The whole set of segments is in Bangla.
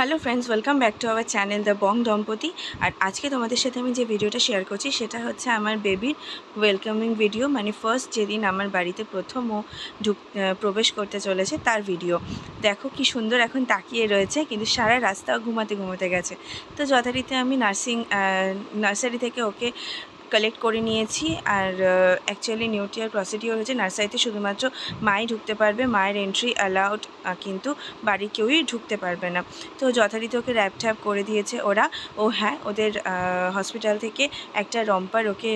Hello friends welcome back to our channel the bong দম্পতি আর আজকে তোমাদের সাথে আমি যে ভিডিওটা শেয়ার করছি, সেটা হচ্ছে আমার বেবির ওয়েলকামিং ভিডিও মানে ফার্স্ট যেদিন আমার বাড়িতে প্রথম ও ঢুক প্রবেশ করতে চলেছে তার ভিডিও দেখো কি সুন্দর এখন তাকিয়ে রয়েছে, কিন্তু সারা রাস্তা ঘুমাতে ঘুমাতে গেছে। তো যথারীতি আমি নার্সিং নার্সারি থেকে ওকে কালেক্ট করে নিয়েছি আর অ্যাকচুয়ালি নিউটিয়ার প্রসিডিওর হচ্ছে নার্সারিতে শুধুমাত্র মাই ঢুকতে পারবে, মায়ের এন্ট্রি অ্যালাউড কিন্তু বাড়ি কেউই ঢুকতে পারবে না। তো যথারীতি ওকে র্যাপ ট্যাপ করে দিয়েছে ওরা। ও হ্যাঁ ওদের হসপিটাল থেকে একটা রম্পার ওকে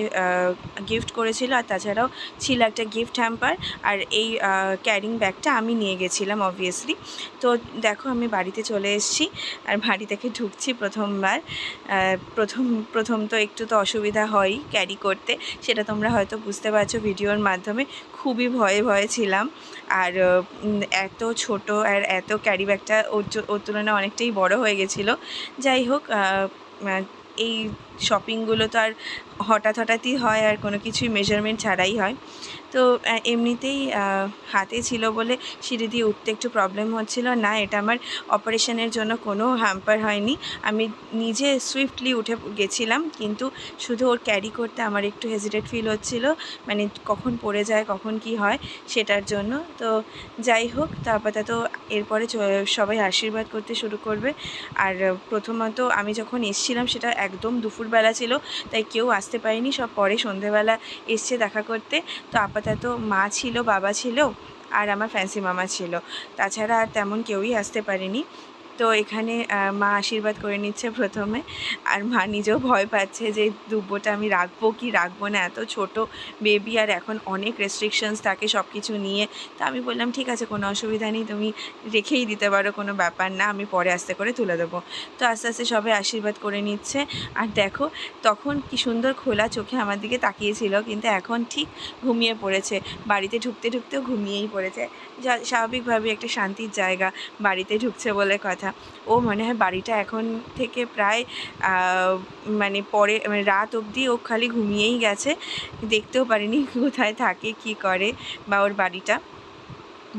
গিফট করেছিল। আর তাছাড়াও ছিল একটা গিফট হ্যাম্পার আর এই ক্যারিং ব্যাগটা আমি নিয়ে গেছিলাম অবভিয়াসলি তো দেখো, আমি বাড়িতে চলে এসেছি। আর বাড়ি থেকে ঢুকছি প্রথমবার। প্রথম প্রথম তো একটু তো অসুবিধা হয়ই। ক্যারি করতে, সেটা তোমরা হয়তো বুঝতে পারছ, ভিডিওর মাধ্যমে খুবই ভয়ে ভয়ে ছিলাম। আর এত ছোট আর এত ক্যারি ব্যাগটা ওর ওর তুলনায় অনেকটাই বড় হয়ে গেছিল। যাই হোক এই শপিংগুলো তো আর হঠাৎ হঠাৎই হয় আর কোনো কিছুই মেজারমেন্ট ছাড়াই হয়। তো এমনিতেই হাতে ছিল বলে সিঁড়ি দিয়ে উঠতে একটু প্রবলেম হচ্ছিল। না, এটা আমার অপারেশনের জন্য কোনো হ্যাম্পার হয়নি। আমি নিজে সুইফটলি উঠে গেছিলাম, কিন্তু শুধু ওর ক্যারি করতে আমার একটু হেজিটেট ফিল হচ্ছিল। মানে কখন পড়ে যায়, কখন কি হয়, সেটার জন্য। তো, যাই হোক তারপর তো এরপরে সবাই আশীর্বাদ করতে শুরু করবে। আর, প্রথমত আমি যখন এসছিলাম, সেটা একদম দুপুরবেলা ছিল, তাই কেউ আসতে পারেনি। সব পরে সন্ধেবেলা এসছে দেখা করতে। তো আপাতত মা ছিল, বাবা ছিল আর আমার ফ্যান্সি মামা ছিল। তাছাড়া আর তেমন কেউই আসতে পারেনি। তো এখানে মা আশীর্বাদ করে নিচ্ছে প্রথমে। আর মা নিজেও ভয় পাচ্ছে যে, দুব্বোটা আমি রাখব কি রাখব না? এত ছোট বেবি আর এখন অনেক রেস্ট্রিকশনস থাকে সব কিছু নিয়ে। তো আমি বললাম, ঠিক আছে, কোনো অসুবিধা নেই, তুমি রেখেই দিতে পারো, কোনো ব্যাপার না, আমি পরে আস্তে করে তুলে দেবো। তো আস্তে আস্তে সবাই আশীর্বাদ করে নিচ্ছে। আর দেখো, তখন কি সুন্দর খোলা চোখে আমার দিকে তাকিয়েছিল, কিন্তু এখন ঠিক ঘুমিয়ে পড়েছে। বাড়িতে ঢুকতে, ঢুকতেও ঘুমিয়েই পড়েছে। স্বাভাবিকভাবে একটা শান্তির জায়গা বাড়িতে ঢুকছে বলে কথা। ও মনে হয় বাড়িটা এখন থেকে প্রায় মানে পরে মানে রাত অবধি ও খালি ঘুমিয়েই গেছে। দেখতেও পারিনি কোথায় থাকে, কি করে বা ওর বাড়িটা।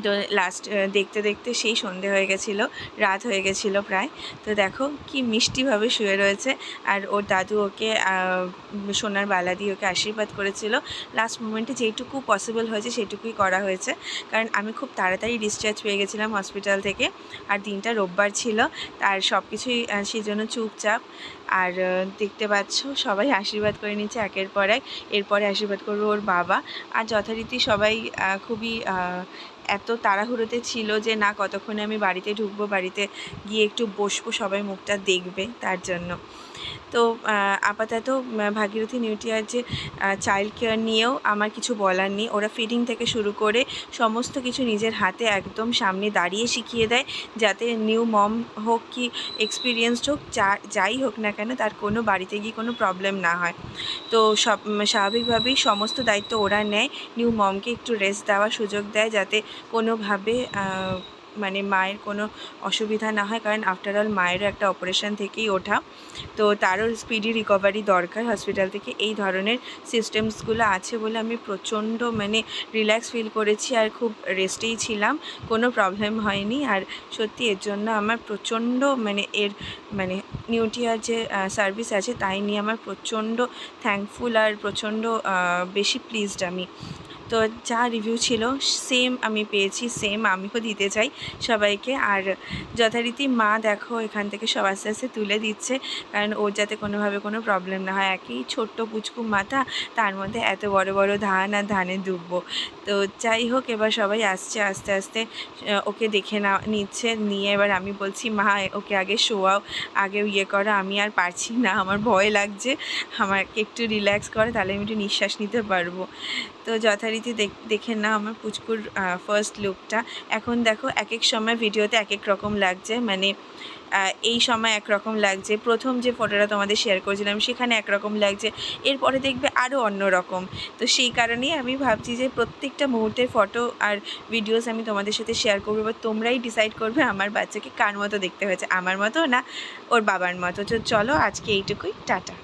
তো লাস্ট দেখতে দেখতে সেই সন্ধে হয়ে গেছিল, রাত হয়ে গেছিল প্রায়। তো দেখো কি মিষ্টিভাবে শুয়ে রয়েছে। আর ওর দাদু ওকে সোনার বালা দিয়ে ওকে আশীর্বাদ করেছিল। লাস্ট মোমেন্টে যেইটুকু পসিবল হয়েছে সেটুকুই করা হয়েছে। কারণ আমি খুব তাড়াতাড়ি ডিসচার্জ পেয়ে গেছিলাম হসপিটাল থেকে। আর দিনটা রোববার ছিল। আর সব কিছুই সেই জন্য চুপচাপ। আর দেখতে পাচ্ছ সবাই আশীর্বাদ করে নিচ্ছে একের পর এক। এরপরে আশীর্বাদ করবে ওর বাবা। আর যথারীতি সবাই খুবই এত তাড়াহুড়োতে ছিল যে না, কতক্ষণে আমি বাড়িতে ঢুকবো, বাড়িতে গিয়ে একটু বসবো, সবাই মুখটা দেখবে তার জন্য। তো আপাতত ভাগীরথী নিউটিয়ার যে চাইল্ড কেয়ার নিয়েও আমার কিছু বলার নেই। ওরা ফিডিং থেকে শুরু করে সমস্ত কিছু নিজের হাতে একদম সামনে দাঁড়িয়ে শিখিয়ে দেয়। যাতে নিউ মম হোক কি এক্সপিরিয়েন্সড হোক যাই হোক না কেন, তার কোনো বাড়িতে গিয়ে কোনো প্রবলেম না হয়। তো সব স্বাভাবিকভাবেই সমস্ত দায়িত্ব ওরা নেয়। নিউ মমকে একটু রেস্ট দেওয়ার সুযোগ দেয়, যাতে কোনোভাবে মানে মায়ের কোনো অসুবিধা না হয়, কারণ আফটার অল মায়েরও একটা অপারেশন থেকেই ওঠা। তো তারও স্পিডি রিকভারি দরকার হসপিটাল থেকে। এই ধরনের সিস্টেমসগুলো আছে বলে আমি প্রচণ্ড মানে রিল্যাক্স ফিল করেছি আর খুব রেস্টেই ছিলাম। কোনো প্রবলেম হয়নি আর সত্যি এর জন্য আমার প্রচণ্ড মানে এর মানে নিউটিয়ার যে সার্ভিস আছে তাই নিয়ে আমার প্রচণ্ড থ্যাঙ্কফুল আর প্রচণ্ড বেশি প্লিজড আমি। তো যা রিভিউ ছিল সেম আমি পেয়েছি সেম আমিও দিতে চাই সবাইকে। আর যথারীতি মা দেখো এখান থেকে সব আস্তে আস্তে তুলে দিচ্ছে, কারণ ওর যাতে কোনোভাবে কোনো প্রবলেম না হয়। একই ছোট্ট পুচকু মাথা তার মধ্যে এত বড় বড় ধান আর ধানে দুব্বো। তো যাই হোক, এবার সবাই আসছে, আস্তে আস্তে ওকে দেখে না নিচ্ছে, নিয়ে এবার আমি বলছি, মা, ওকে আগে শোয়াও, আগে ইয়ে করো, আমি আর পারছি না, আমার ভয় লাগছে, আমাকে একটু রিল্যাক্স করে, তাহলে আমি একটু নিঃশ্বাস নিতে পারব। তো যথারীতি দেখ- দেখে না আমার পুচকুর ফার্স্ট লুকটা এখন দেখো এক এক সময় ভিডিওতে এক এক রকম লাগছে। মানে এই সময় একরকম লাগছে। প্রথম যে ফটোটা তোমাদের শেয়ার করেছিলাম, সেখানে একরকম লাগছে। এরপরে দেখবে আরও অন্য রকম। তো সেই কারণেই আমি ভাবছি যে প্রত্যেকটা মুহূর্তের ফটো আর ভিডিওস আমি তোমাদের সাথে শেয়ার করব। বা তোমরাই ডিসাইড করবে আমার বাচ্চাকে কার মতো দেখতে হয়েছে। আমার মতো না ওর বাবার মতো। তো চলো আজকে এইটুকুই। টাটা।